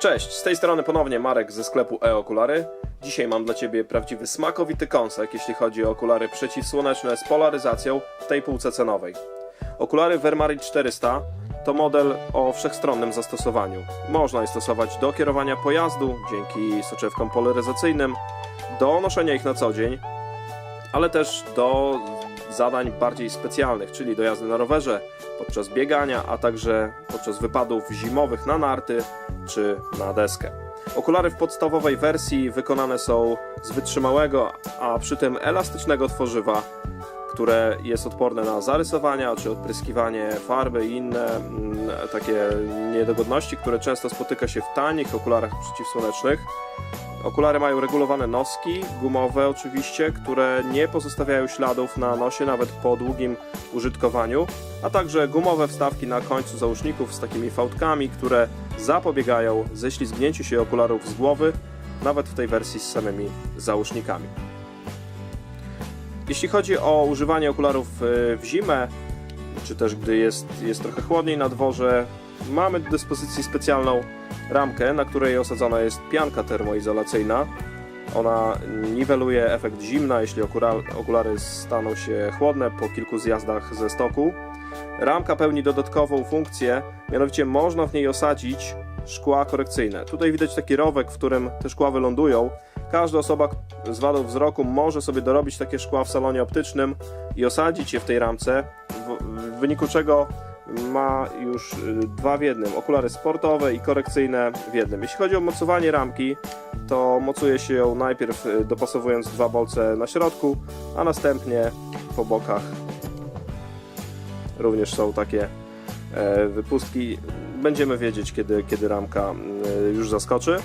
Cześć, z tej strony ponownie Marek ze sklepu e-okulary. Dzisiaj mam dla Ciebie prawdziwy smakowity kąsek, jeśli chodzi o okulary przeciwsłoneczne z polaryzacją w tej półce cenowej. Okulary Vermarit 400 to model o wszechstronnym zastosowaniu. Można je stosować do kierowania pojazdu dzięki soczewkom polaryzacyjnym, do noszenia ich na co dzień, ale też do zadań bardziej specjalnych, czyli do jazdy na rowerze, podczas biegania, a także podczas wypadów zimowych na narty czy na deskę. Okulary w podstawowej wersji wykonane są z wytrzymałego, a przy tym elastycznego tworzywa, które jest odporne na zarysowania czy odpryskiwanie farby i inne mm, takie niedogodności, które często spotyka się w tanich okularach przeciwsłonecznych. Okulary mają regulowane noski, gumowe oczywiście, które nie pozostawiają śladów na nosie nawet po długim użytkowaniu, a także gumowe wstawki na końcu załóżników z takimi fałdkami, które zapobiegają ześlizgnięciu się okularów z głowy, nawet w tej wersji z samymi załóżnikami. Jeśli chodzi o używanie okularów y, w zimę, czy też gdy jest, jest trochę chłodniej na dworze, mamy do dyspozycji specjalną ramkę, na której osadzona jest pianka termoizolacyjna. Ona niweluje efekt zimna, jeśli okulary staną się chłodne po kilku zjazdach ze stoku. Ramka pełni dodatkową funkcję, mianowicie można w niej osadzić szkła korekcyjne. Tutaj widać taki rowek, w którym te szkła wylądują. Każda osoba z wadą wzroku może sobie dorobić takie szkła w salonie optycznym i osadzić je w tej ramce, w, w wyniku czego ma już y, dwa w jednym, okulary sportowe i korekcyjne w jednym. Jeśli chodzi o mocowanie ramki, to mocuje się ją najpierw y, dopasowując dwa bolce na środku, a następnie po bokach również są takie e, wypustki. Będziemy wiedzieć, kiedy, kiedy ramka y, już zaskoczy.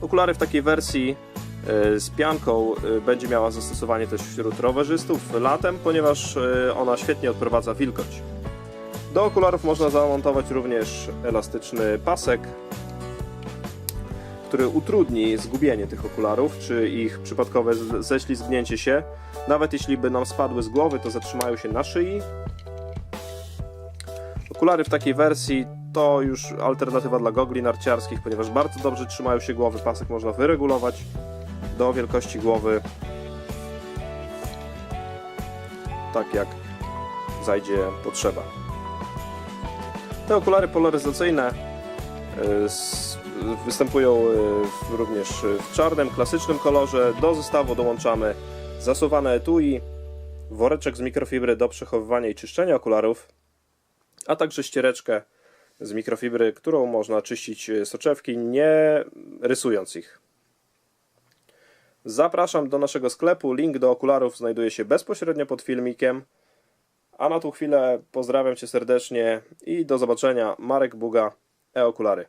Okulary w takiej wersji z pianką będzie miała zastosowanie też wśród rowerzystów latem, ponieważ ona świetnie odprowadza wilgoć. Do okularów można zamontować również elastyczny pasek, który utrudni zgubienie tych okularów, czy ich przypadkowe ześlizgnięcie się. Nawet jeśli by nam spadły z głowy, to zatrzymają się na szyi. Okulary w takiej wersji to już alternatywa dla gogli narciarskich, ponieważ bardzo dobrze trzymają się głowy. Pasek można wyregulować do wielkości głowy, tak jak zajdzie potrzeba. Te okulary polaryzacyjne s- występują w- również w czarnym, klasycznym kolorze. Do zestawu dołączamy zasuwane etui, woreczek z mikrofibry do przechowywania i czyszczenia okularów, a także ściereczkę z mikrofibry, którą można czyścić y, soczewki, nie rysując ich. Zapraszam do naszego sklepu. Link do okularów znajduje się bezpośrednio pod filmikiem. A na tą chwilę pozdrawiam Cię serdecznie i do zobaczenia. Marek Buga, e-okulary.